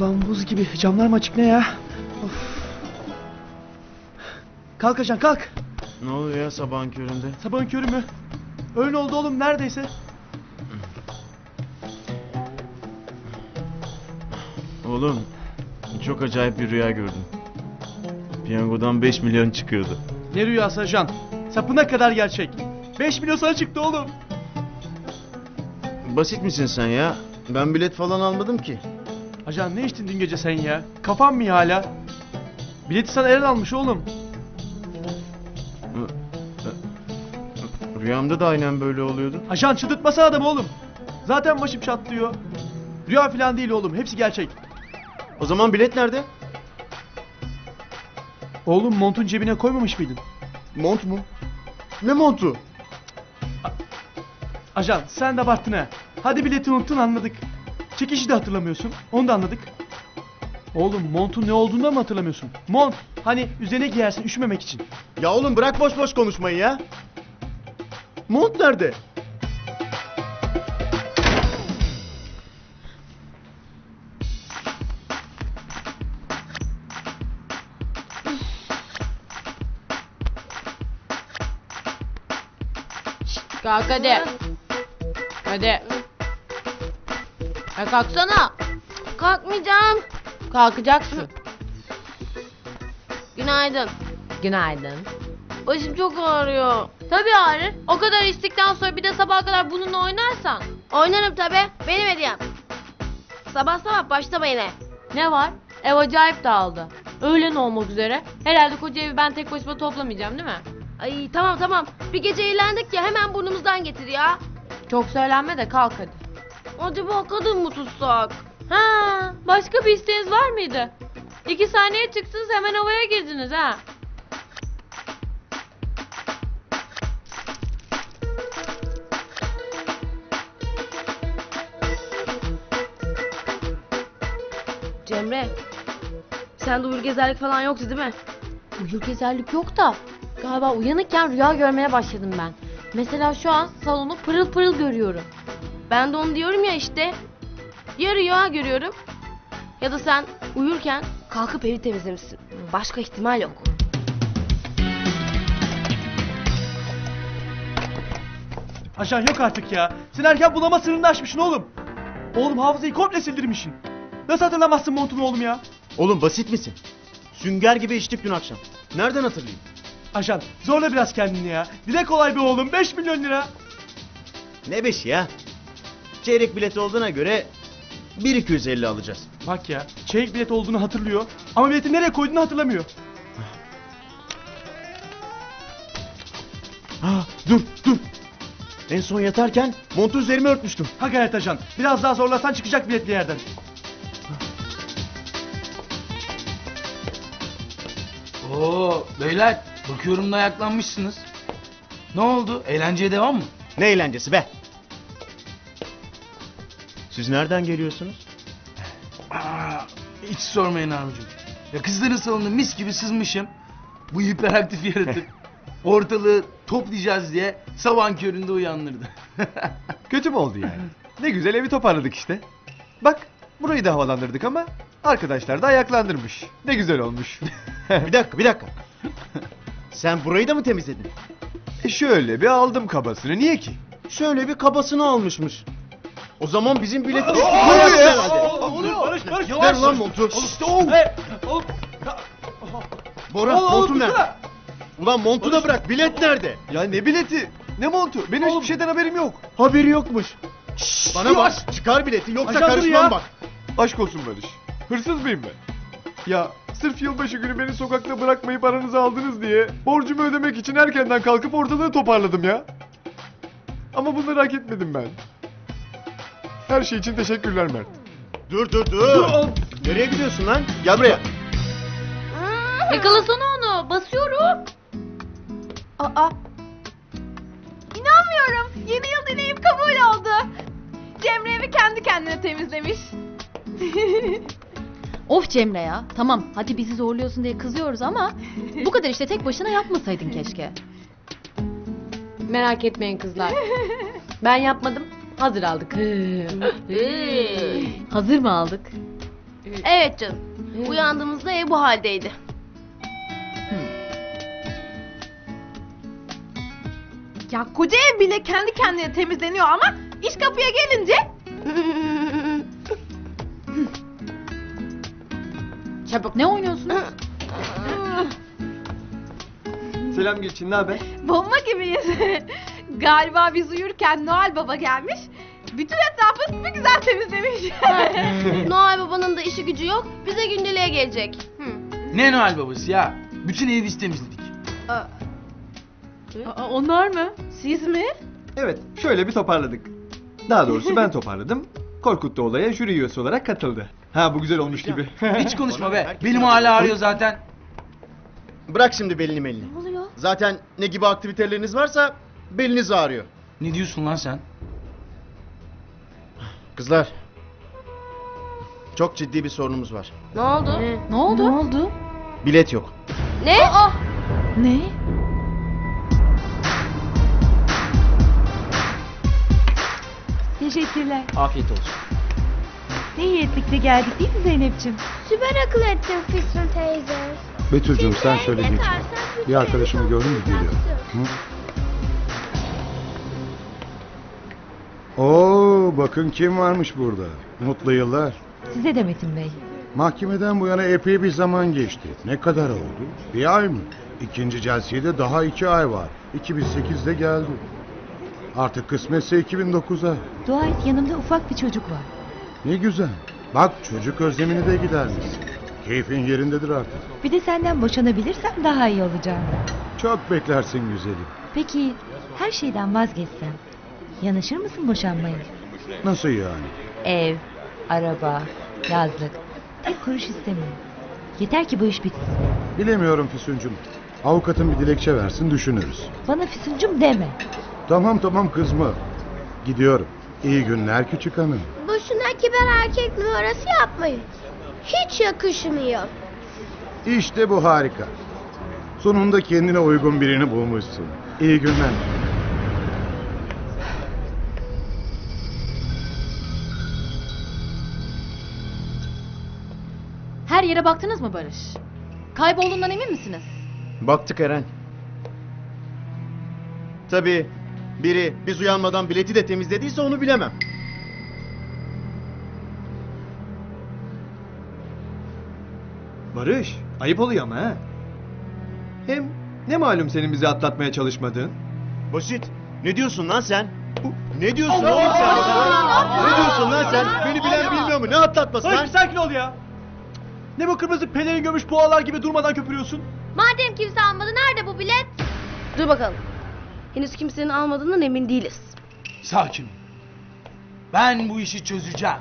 Ulan buz gibi. Camlar mı açık ne ya? Of. Kalk ajan kalk. Ne oluyor ya sabahın köründe? Sabahın körü mü? Öğlen oldu oğlum neredeyse. Oğlum çok acayip bir rüya gördüm. Piyangodan 5 milyon çıkıyordu. Ne rüyası ajan? Sapına kadar gerçek. 5 milyon sana çıktı oğlum. Basit misin sen ya? Ben bilet falan almadım ki. Ajan ne içtin dün gece sen ya? Kafan mı iyi hala? Bileti sana Eren almış oğlum. Rüyamda da aynen böyle oluyordu. Ajan çıldırtmasana adamı oğlum. Zaten başım çatlıyor. Rüya falan değil oğlum. Hepsi gerçek. O zaman bilet nerede? Oğlum montun cebine koymamış mıydın? Mont mu? Ne montu? Ajan sen de abarttın ha. Hadi bileti unuttun anladık. Çekişi de hatırlamıyorsun. Onu da anladık. Oğlum montun ne olduğunu da mı hatırlamıyorsun? Mont hani üzerine giyersin üşümemek için. Ya oğlum bırak boş boş konuşmayı ya. Mont nerede? Kalk hadi. Hadi. Ya kalksana. Kalkmayacağım. Kalkacaksın. Günaydın. Günaydın. Başım çok ağrıyor. Tabii ağrır. O kadar içtikten sonra bir de sabaha kadar bununla oynarsan. Oynarım tabi. Benim hediyem. Sabah sabah başlama yine. Ne var? Ev acayip dağıldı. Öğlen olmak üzere. Herhalde koca evi ben tek başıma toplamayacağım değil mi? Ay tamam tamam. Bir gece eğlendik ya hemen burnumuzdan getir ya. Çok söylenme de kalk hadi. Acaba kadın mı tutsak? Ha, başka bir isteğiniz var mıydı? İki saniye çıksınız hemen havaya girdiniz ha. Cemre. Sende uyur gezerlik falan yoktu değil mi? Uyur gezerlik yok da galiba uyanıkken rüya görmeye başladım ben. Mesela şu an salonu pırıl pırıl görüyorum. Ben de onu diyorum ya işte. Ya rüya görüyorum. Ya da sen uyurken kalkıp evi temizlemişsin. Başka ihtimal yok. Ajan yok artık ya. Sen erken bulama sırrını aşmışsın oğlum. Oğlum hafızayı komple sildirmişsin. Nasıl hatırlamazsın montunu oğlum ya? Oğlum basit misin? Sünger gibi içtik dün akşam. Nereden hatırlayayım? Ajan zorla biraz kendini ya. Dile kolay be oğlum 5 milyon lira. Ne beşi ya? Çeyrek bilet olduğuna göre 1.250 alacağız. Bak ya çeyrek bilet olduğunu hatırlıyor. Ama bileti nereye koyduğunu hatırlamıyor. Ha, dur dur. En son yatarken montu üzerime örtmüştüm. Ha gayret ajan. Biraz daha zorlasan çıkacak biletli yerden. Oo beyler bakıyorum da ayaklanmışsınız. Ne oldu? Eğlenceye devam mı? Ne eğlencesi be? Siz nereden geliyorsunuz? Aa, hiç sormayın abicim. Ya kızların salonunda mis gibi sızmışım. Bu hiperaktif yaratık. Ortalığı toplayacağız diye sabahın köründe uyandırdı. Kötü mü oldu yani? Ne güzel evi toparladık işte. Bak burayı da havalandırdık ama arkadaşlar da ayaklandırmış. Ne güzel olmuş. bir dakika bir dakika. Sen burayı da mı temizledin? e şöyle bir aldım kabasını. Niye ki? Şöyle bir kabasını almışmış. O zaman bizim biletimiz... Ne oluyor ya? Barış Barış Ver lan montu. Hey, oğlum. Bora Oğlum, oğlum, montu nerede? dursana. Ulan montu da bırak bilet nerede? Ya ne bileti? Ne montu? Benim Oğlum. hiçbir şeyden haberim yok. Haberi yokmuş. Bana bak çıkar bileti yoksa Ajan dur karışmam bak. Aşk olsun Barış. Hırsız mıyım ben? Ya sırf yılbaşı günü beni sokakta bırakmayıp paranızı aldınız diye borcumu ödemek için erkenden kalkıp ortalığı toparladım ya. Ama bunları hak etmedim ben. Her şey için teşekkürler Mert. Dur dur dur. Nereye gidiyorsun lan? Gel buraya. Yakalasana onu. Basıyorum. Aa. İnanmıyorum. Yeni yıl dileğim kabul oldu. Cemre evi kendi kendine temizlemiş. Of Cemre ya. Tamam hadi bizi zorluyorsun diye kızıyoruz ama bu kadar işte tek başına yapmasaydın keşke. Merak etmeyin kızlar. Ben yapmadım. Hazır aldık. Hazır mı aldık? Evet canım. Uyandığımızda ev bu haldeydi. Ya koca ev bile kendi kendine temizleniyor ama iş kapıya gelince Çabuk ne oynuyorsunuz? Selam Gülçin ne haber? bomba gibiyiz. Galiba biz uyurken Noel Baba gelmiş. Bütün etrafı bir güzel temizlemiş. Noel babanın da işi gücü yok. Bize gündeliğe gelecek. Hı. Ne Noel babası ya? Bütün evi biz temizledik. Aa, onlar mı? Siz mi? Evet şöyle bir toparladık. Daha doğrusu ben toparladım. Korkut da olaya jüri üyesi olarak katıldı. Ha bu güzel olmuş gibi. Hiç konuşma be. Benim hala ağrıyor zaten. Bırak şimdi belini melini. Ne oluyor? Zaten ne gibi aktiviteleriniz varsa beliniz ağrıyor. Ne diyorsun lan sen? Kızlar. Çok ciddi bir sorunumuz var. Ne oldu? Ne oldu? Ne oldu? Bilet yok. Ne? Ne? Teşekkürler. Afiyet olsun. Ne iyi ettik de geldik değil mi Zeynep'ciğim? Süper akıl ettin Füsun teyze. Betül'cüm sen söyle geç. Bir arkadaşımı gördün mü geliyor. Hı? Oo bakın kim varmış burada. Mutlu yıllar. Size de Metin Bey. Mahkemeden bu yana epey bir zaman geçti. Ne kadar oldu? Bir ay mı? İkinci celseye de daha iki ay var. 2008'de geldi. Artık kısmetse 2009'a. Dua et yanımda ufak bir çocuk var. Ne güzel. Bak çocuk özlemini de gidermişsin. Keyfin yerindedir artık. Bir de senden boşanabilirsem daha iyi olacağım. Çok beklersin güzelim. Peki her şeyden vazgeçsem yanaşır mısın boşanmaya? Nasıl yani? Ev, araba, yazlık. Tek kuruş istemiyorum. Yeter ki bu iş bitsin. Bilemiyorum Füsuncum. Avukatın bir dilekçe versin düşünürüz. Bana füsuncum deme. Tamam tamam kızma. Gidiyorum. İyi günler küçük hanım. Boşuna kibar erkek numarası yapmayın. Hiç yakışmıyor. İşte bu harika. Sonunda kendine uygun birini bulmuşsun. İyi günler. Her yere baktınız mı Barış? Kaybolduğundan emin misiniz? Baktık Eren. Tabii biri biz uyanmadan bileti de temizlediyse onu bilemem. Barış ayıp oluyor ama ha. Hem ne malum senin bizi atlatmaya çalışmadığın. Basit. Ne diyorsun lan sen? Ne diyorsun oğlum sen? Ne diyorsun lan sen? Beni bilen bilmiyor mu? Ne atlatması Barış lan? bir sakin ol ya. Ne bu kırmızı pelerin gömüş boğalar gibi durmadan köpürüyorsun? Madem kimse almadı nerede bu bilet? Dur bakalım. Henüz kimsenin almadığından emin değiliz. Sakin. Ben bu işi çözeceğim.